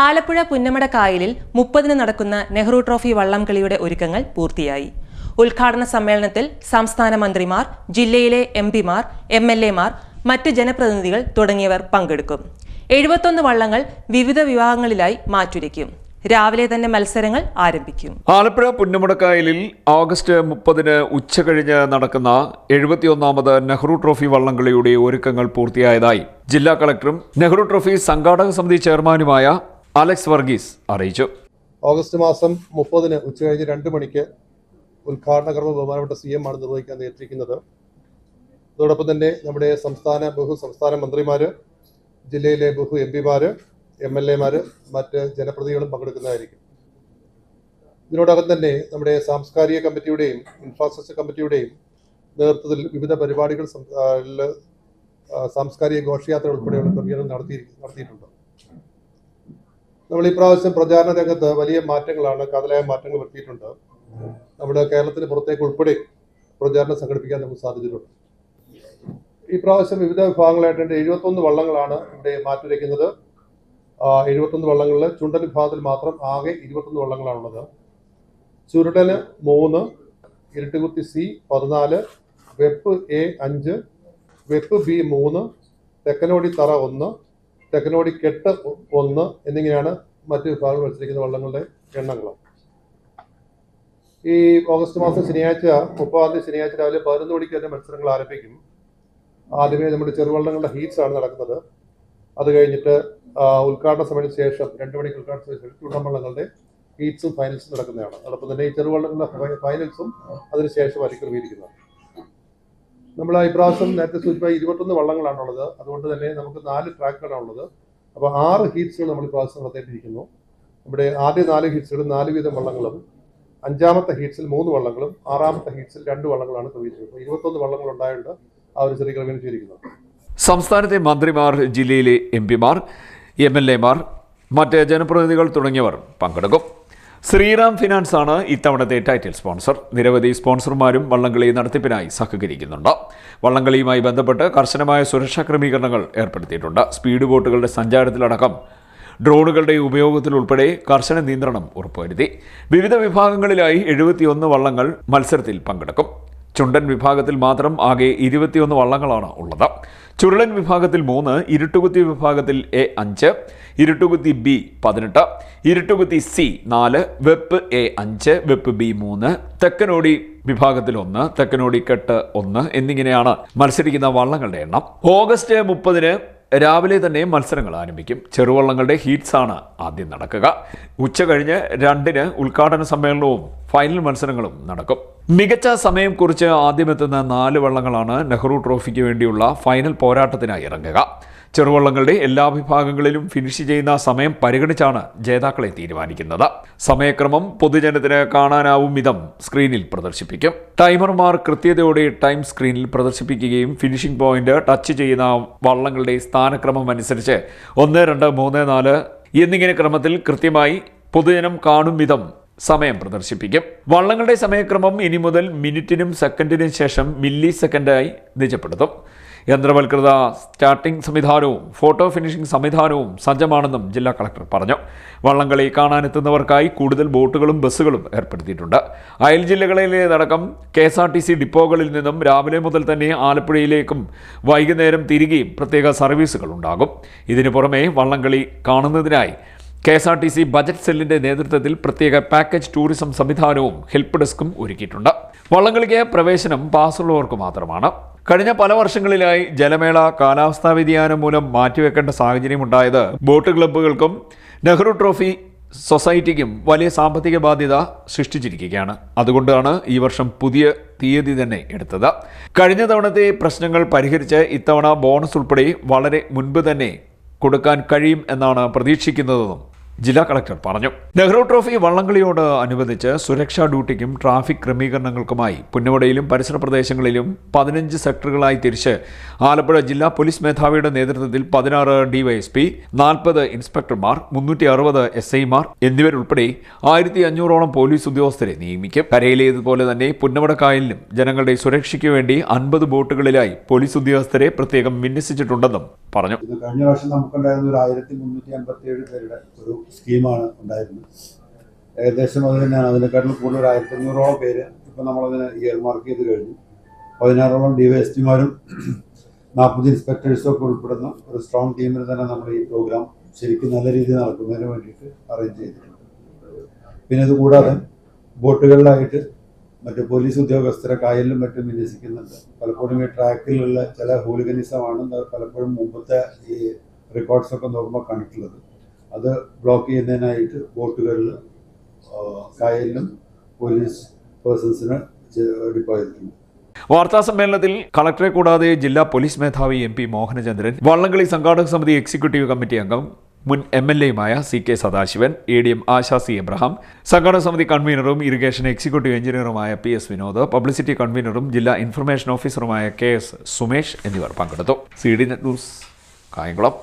ആലപ്പുഴ പുന്നമട കായലിൽ മുപ്പതിന് നടക്കുന്ന നെഹ്റു ട്രോഫി വള്ളംകളിയുടെ ഒരുക്കങ്ങൾ പൂർത്തിയായി. ഉദ്ഘാടന സമ്മേളനത്തിൽ സംസ്ഥാന മന്ത്രിമാർ ജില്ലയിലെ എം പിമാർ എം എൽ എമാർ മറ്റ് ജനപ്രതിനിധികൾ തുടങ്ങിയവർ പങ്കെടുക്കും. എഴുപത്തൊന്ന് വള്ളങ്ങൾ വിവിധ വിഭാഗങ്ങളിലായി മാറ്റുരയ്ക്കും. രാവിലെ തന്നെ മത്സരങ്ങൾ ആരംഭിക്കും. ആലപ്പുഴ പുന്നമടക്കായലിൽ ഓഗസ്റ്റ് മുപ്പതിന് ഉച്ചകഴിഞ്ഞ് നടക്കുന്ന എഴുപത്തിയൊന്നാമത് നെഹ്റു ട്രോഫി വള്ളംകളിയുടെ ഒരുക്കങ്ങൾ പൂർത്തിയായതായി ജില്ലാ കളക്ടറും നെഹ്റു ട്രോഫി സംഘാടക സമിതി ചെയർമാനുമായ അലക്സ് വർഗീസ് അറിയിച്ചു. ഓഗസ്റ്റ് മാസം മുപ്പതിന് ഉച്ചകഴിഞ്ഞ് രണ്ട് മണിക്ക് ഉദ്ഘാടന കർമ്മം ബഹുമാനപ്പെട്ട സി എം ആണ് നിർവഹിക്കാൻ നേരിട്ടിരിക്കുന്നത്. അതോടൊപ്പം തന്നെ നമ്മുടെ സംസ്ഥാന ബഹു സംസ്ഥാന മന്ത്രിമാർ ജില്ലയിലെ ബഹു എം പിമാർ എം എൽ എമാർ മറ്റ് ജനപ്രതിനിധികളും പങ്കെടുക്കുന്നതായിരിക്കും. ഇതിനോടകം തന്നെ നമ്മുടെ സാംസ്കാരിക കമ്മിറ്റിയുടെയും ഇൻഫ്രാസ്ട്രക്ചർ കമ്മിറ്റിയുടെയും നേതൃത്വത്തിൽ വിവിധ പരിപാടികൾ സാംസ്കാരിക ഘോഷയാത്ര ഉൾപ്പെടെയുള്ള ക്രമീകരണം നടത്തി നടത്തിയിട്ടുണ്ട്. നമ്മൾ ഈ പ്രാവശ്യം പ്രചാരണ രംഗത്ത് വലിയ മാറ്റങ്ങളാണ് കാതലായ മാറ്റങ്ങൾ വരുത്തിയിട്ടുണ്ട്. നമ്മുടെ കേരളത്തിന് പുറത്തേക്ക് ഉൾപ്പെടെ പ്രചാരണം സംഘടിപ്പിക്കാൻ നമുക്ക് സാധിച്ചിട്ടുണ്ട്. ഈ പ്രാവശ്യം വിവിധ വിഭാഗങ്ങളായിട്ടുണ്ട് എഴുപത്തൊന്ന് വള്ളങ്ങളാണ് ഇവിടെ മാറ്റുരയ്ക്കുന്നത് എഴുപത്തൊന്ന് വള്ളങ്ങളിൽ ചുണ്ടൻ വിഭാഗത്തിൽ മാത്രം ആകെ ഇരുപത്തൊന്ന് വള്ളങ്ങളാണുള്ളത്. ചുരുടന് മൂന്ന് ഇരട്ടുകുത്തി സി പതിനാല് വെപ്പ് എ അഞ്ച് വെപ്പ് ബി മൂന്ന് തെക്കനോടി തറ ഒന്ന് തെക്കനോടി കെട്ട് ഒന്ന് എന്നിങ്ങനെയാണ് മറ്റ് വിഭാഗങ്ങൾ മത്സരിക്കുന്ന വള്ളങ്ങളുടെ എണ്ണങ്ങൾ. ഈ ഓഗസ്റ്റ് മാസം ശനിയാഴ്ച മുപ്പതാം തീയതി ശനിയാഴ്ച രാവിലെ പതിനൊന്ന് മണിക്ക് തന്നെ മത്സരങ്ങൾ ആരംഭിക്കും. ആദ്യമേ നമ്മുടെ ചെറുവള്ളങ്ങളുടെ ഹീറ്റ്സ് ആണ് നടക്കുന്നത്. അത് കഴിഞ്ഞിട്ട് ഉദ്ഘാടന സമയത്തിന് ശേഷം രണ്ട് മണിക്ക് ഉദ്ഘാടന സമയത്തിന് ചുണ്ടമ്പള്ളങ്ങളുടെ ഹീറ്റ്സും ഫൈനൽസും നടക്കുന്നതാണ്. അതോടൊപ്പം തന്നെ ഈ ചെറുവള്ളങ്ങളുടെ ഫൈനൽസും അതിനുശേഷം ക്രമീകരിക്കുന്നത്. നമ്മൾ ഇപ്രാവശ്യം പ്രാവശ്യം നേരത്തെ സൂചിപ്പിച്ച ഇരുപത്തൊന്ന് വള്ളങ്ങളാണുള്ളത്. അതുകൊണ്ട് തന്നെ നമുക്ക് നാല് ട്രാക്കുകളാണുള്ളത്. അപ്പോൾ ആറ് ഹീറ്റ്സുകൾ നമ്മൾ ഇപ്രാവശ്യം നടത്തിയിട്ടിരിക്കുന്നു. നമ്മുടെ ആദ്യ നാല് ഹീറ്റ്സുകളും നാല് വീതം വള്ളങ്ങളും അഞ്ചാമത്തെ ഹീറ്റ്സിൽ മൂന്ന് വള്ളങ്ങളും ആറാമത്തെ ഹീറ്റ്സിൽ രണ്ട് വള്ളങ്ങളാണ് ക്രമീകരിച്ചത്. അപ്പോൾ ഇരുപത്തൊന്ന് വള്ളങ്ങൾ ഉണ്ടായതുകൊണ്ട് ആ ഒരു ചെറിയ ക്രമീകരണം ചെയ്തിരിക്കുന്നത് സംസ്ഥാനത്തെ മന്ത്രിമാർ ജില്ലയിലെ എം പിമാർ എം എൽ എമാർ മറ്റ് ജനപ്രതിനിധികൾ തുടങ്ങിയവർ പങ്കെടുക്കും. ശ്രീറാം ഫിനാൻസ് ആണ് ഇത്തവണത്തെ ടൈറ്റിൽ സ്പോൺസർ. നിരവധി സ്പോൺസർമാരും വള്ളംകളി നടത്തിപ്പിനായി സഹകരിക്കുന്നുണ്ട്. വള്ളംകളിയുമായി ബന്ധപ്പെട്ട് കർശനമായ സുരക്ഷാ ക്രമീകരണങ്ങൾ ഏർപ്പെടുത്തിയിട്ടുണ്ട്. സ്പീഡ് ബോട്ടുകളുടെ സഞ്ചാരത്തിലടക്കം ഡ്രോണുകളുടെ ഉപയോഗത്തിൽ ഉൾപ്പെടെ കർശന നിയന്ത്രണം ഉറപ്പുവരുത്തി. വിവിധ വിഭാഗങ്ങളിലായി എഴുപത്തിയൊന്ന് വള്ളങ്ങൾ മത്സരത്തിൽ പങ്കെടുക്കും. ചുണ്ടൻ വിഭാഗത്തിൽ മാത്രം ആകെ ഇരുപത്തിയൊന്ന് വള്ളങ്ങളാണ് ഉള്ളത്. ചുരുളൻ വിഭാഗത്തിൽ മൂന്ന് ഇരുട്ടുകുത്തി വിഭാഗത്തിൽ എ അഞ്ച് ഇരുട്ടുകുത്തി ബി പതിനെട്ട് ഇരുട്ടുകുത്തി സി നാല് വെപ്പ് എ അഞ്ച് വെപ്പ് ബി മൂന്ന് തെക്കനോടി വിഭാഗത്തിൽ ഒന്ന് തെക്കനോടി കെട്ട് ഒന്ന് എന്നിങ്ങനെയാണ് മത്സരിക്കുന്ന വള്ളങ്ങളുടെ എണ്ണം. ഓഗസ്റ്റ് മുപ്പതിന് രാവിലെ തന്നെ മത്സരങ്ങൾ ആരംഭിക്കും. ചെറുവള്ളങ്ങളുടെ ഹീറ്റ്സാണ് ആദ്യം നടക്കുക. ഉച്ച കഴിഞ്ഞ് രണ്ടിന് ഉദ്ഘാടന സമ്മേളനവും ഫൈനൽ മത്സരങ്ങളും നടക്കും. മികച്ച സമയം കുറിച്ച് ആദ്യമെത്തുന്ന നാല് വള്ളങ്ങളാണ് നെഹ്റു ട്രോഫിക്ക് വേണ്ടിയുള്ള ഫൈനൽ പോരാട്ടത്തിനായി ഇറങ്ങുക. ചെറുവള്ളങ്ങളുടെ എല്ലാ വിഭാഗങ്ങളിലും ഫിനിഷ് ചെയ്യുന്ന സമയം പരിഗണിച്ചാണ് ജേതാക്കളെ തീരുമാനിക്കുന്നത്. സമയക്രമം പൊതുജനത്തിന് കാണാനാവും വിധം സ്ക്രീനിൽ പ്രദർശിപ്പിക്കും. ടൈമർമാർ കൃത്യതയോടെ ടൈം സ്ക്രീനിൽ പ്രദർശിപ്പിക്കുകയും ഫിനിഷിംഗ് പോയിന്റ് ടച്ച് ചെയ്യുന്ന വള്ളങ്ങളുടെ സ്ഥാനക്രമം അനുസരിച്ച് ഒന്ന് രണ്ട് മൂന്ന് നാല് എന്നിങ്ങനെ ക്രമത്തിൽ കൃത്യമായി പൊതുജനം കാണും വിധം സമയം പ്രദർശിപ്പിക്കും. വള്ളങ്ങളുടെ സമയക്രമം ഇനി മുതൽ മിനിറ്റിനും സെക്കൻഡിനും ശേഷം മില്ലി സെക്കൻഡായി നിജപ്പെടുത്തും. യന്ത്രവൽകൃത സ്റ്റാർട്ടിംഗ് സംവിധാനവും ഫോട്ടോ ഫിനിഷിംഗ് സംവിധാനവും സജ്ജമാണെന്നും ജില്ലാ കളക്ടർ പറഞ്ഞു. വള്ളംകളി കാണാനെത്തുന്നവർക്കായി കൂടുതൽ ബോട്ടുകളും ബസ്സുകളും ഏർപ്പെടുത്തിയിട്ടുണ്ട്. അയൽ ജില്ലകളിലേതടക്കം K S R T C ഡിപ്പോകളിൽ നിന്നും രാവിലെ മുതൽ തന്നെ ആലപ്പുഴയിലേക്കും വൈകുന്നേരം തിരികെയും പ്രത്യേക സർവീസുകൾ ഉണ്ടാകും ഇതിനു പുറമെ വള്ളംകളി കാണുന്നതിനായി K S R T C budget സെല്ലിന്റെ നേതൃത്വത്തിൽ പ്രത്യേക പാക്കേജ് ടൂറിസം സംവിധാനവും ഹെൽപ്പ് ഡെസ്കും ഒരുക്കിയിട്ടുണ്ട്. വള്ളംകളിക്ക് പ്രവേശനം പാസ്സുള്ളവർക്ക് മാത്രമാണ്. കഴിഞ്ഞ പല വർഷങ്ങളിലായി ജലമേള കാലാവസ്ഥാ വ്യതിയാനം മൂലം മാറ്റിവെക്കേണ്ട സാഹചര്യമുണ്ടായത് ബോട്ട് ക്ലബ്ബുകൾക്കും നെഹ്റു ട്രോഫി സൊസൈറ്റിക്കും വലിയ സാമ്പത്തിക ബാധ്യത സൃഷ്ടിച്ചിരിക്കുകയാണ്. അതുകൊണ്ടാണ് ഈ വർഷം പുതിയ തീയതി തന്നെ എടുത്തത്. കഴിഞ്ഞ തവണത്തെ പ്രശ്നങ്ങൾ പരിഹരിച്ച് ഇത്തവണ ബോണസ് ഉൾപ്പെടെ വളരെ മുൻപ് തന്നെ കൊടുക്കാൻ കഴിയും എന്നാണ് പ്രതീക്ഷിക്കുന്നതെന്നും ജില്ലാ കളക്ടർ പറഞ്ഞു. നെഹ്റു ട്രോഫി വള്ളംകളിയോട് അനുബന്ധിച്ച് സുരക്ഷാ ഡ്യൂട്ടിക്കും ട്രാഫിക് ക്രമീകരണങ്ങൾക്കുമായി പുന്നമടയിലും പരിസര പ്രദേശങ്ങളിലും പതിനഞ്ച് സെക്ടറുകളായി തിരിച്ച് ആലപ്പുഴ ജില്ലാ പോലീസ് മേധാവിയുടെ നേതൃത്വത്തിൽ പതിനാറ് ഡിവൈഎസ്പി നാൽപ്പത് ഇൻസ്പെക്ടർമാർ മുന്നൂറ്റി അറുപത് എസ് ഐമാർ എന്നിവരുൾപ്പെടെ ആയിരത്തി അഞ്ഞൂറോളം പോലീസ് ഉദ്യോഗസ്ഥരെ നിയമിക്കും. കരയിലേതുപോലെ തന്നെ പുന്നമട കായലിലും ജനങ്ങളുടെ സുരക്ഷയ്ക്ക് വേണ്ടി അൻപത് ബോട്ടുകളിലായി പോലീസ് ഉദ്യോഗസ്ഥരെ പ്രത്യേകം വിന്യസിച്ചിട്ടുണ്ടെന്നും പറഞ്ഞു. കഴിഞ്ഞ വർഷം നമുക്കുണ്ടായിരുന്ന ഒരു ആയിരത്തി മുന്നൂറ്റി അമ്പത്തി ഏഴ് പേരുടെ ഒരു സ്കീമാണ് ഉണ്ടായിരുന്നത്. ഏകദേശം അത് തന്നെയാണ്. അതിനെക്കാട്ടിൽ കൂടുതൽ ആയിരത്തി അഞ്ഞൂറോളം പേര് ഇപ്പം നമ്മളതിന് ഇയർ മാർക്ക് ചെയ്ത് കഴിഞ്ഞു. പതിനാറോളം ഡി വൈ എസ് ടിമാരും നാൽപ്പത് ഇൻസ്പെക്ടേഴ്സും ഒക്കെ ഉൾപ്പെടുന്ന ഒരു സ്ട്രോങ് ടീമിന് തന്നെ നമ്മൾ ഈ പ്രോഗ്രാം ശരിക്കും നല്ല രീതിയിൽ നടക്കുന്നതിന് വേണ്ടിയിട്ട് അറേഞ്ച് ചെയ്തിട്ടുണ്ട്. പിന്നെ ഇതുകൂടാതെ ബോട്ടുകളിലായിട്ട് മറ്റ് പോലീസ് ഉദ്യോഗസ്ഥരെ കായലിലും മറ്റും വിന്യസിക്കുന്നുണ്ട്. പലപ്പോഴും ഈ ട്രാക്കിലുള്ള ചില ഹോളിഗനിസമാണ് പലപ്പോഴും മുമ്പത്തെ ഈ റെക്കോർഡ്സൊക്കെ നോക്കുമ്പോൾ കണ്ടിട്ടുള്ളത്. അത് ബ്ലോക്ക് ചെയ്യുന്നതിനായിട്ട് ബോട്ടുകളിൽ കായലിലും പോലീസ് പേഴ്സൺസിന് ചെയ്തിട്ടുണ്ട്. വാർത്താ സമ്മേളനത്തിൽ കളക്ടറെ കൂടാതെ ജില്ലാ പോലീസ് മേധാവി എം പി മോഹനചന്ദ്രൻ വള്ളംകളി സംഘാടക സമിതി എക്സിക്യൂട്ടീവ് കമ്മിറ്റി അംഗം മുൻ M L എയുമായ C K Sadasivan A D M Asha C Abraham സംഘാടക സമിതി കൺവീനറും ഇറിഗേഷൻ എക്സിക്യൂട്ടീവ് എഞ്ചിനീയറുമായ പി എസ് വിനോദ് പബ്ലിസിറ്റി കൺവീനറും ജില്ലാ ഇൻഫർമേഷൻ ഓഫീസറുമായ കെ എസ് സുമേഷ് എന്നിവർ പങ്കെടുത്തു. C D net news Kayamkulam.